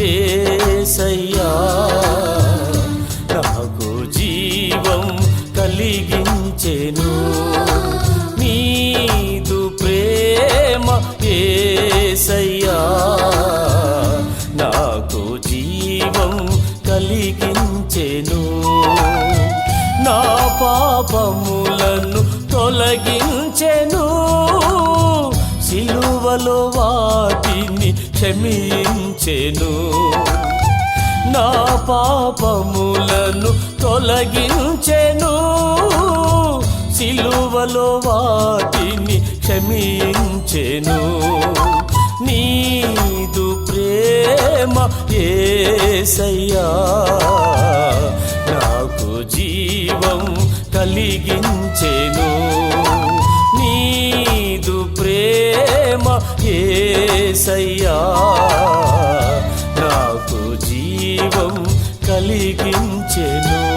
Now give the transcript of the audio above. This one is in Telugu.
ఏసయ్యా నాకు జీవం కలిగించెను. నీదు ప్రేమ ఏసయ్యా. నాకు జీవం కలిగించెను. నా పాపములను తొలగించెను. సిలువలో వాటిని క్షమించెను. నా పాపములను తొలగించెను. సిలువలో వాటిని క్షమించెను. నీదు ప్రేమ ఏసయ్యా. నాకు జీవం కలిగించెను. ఏసయ్యా నాకు జీవం కలిగించెను.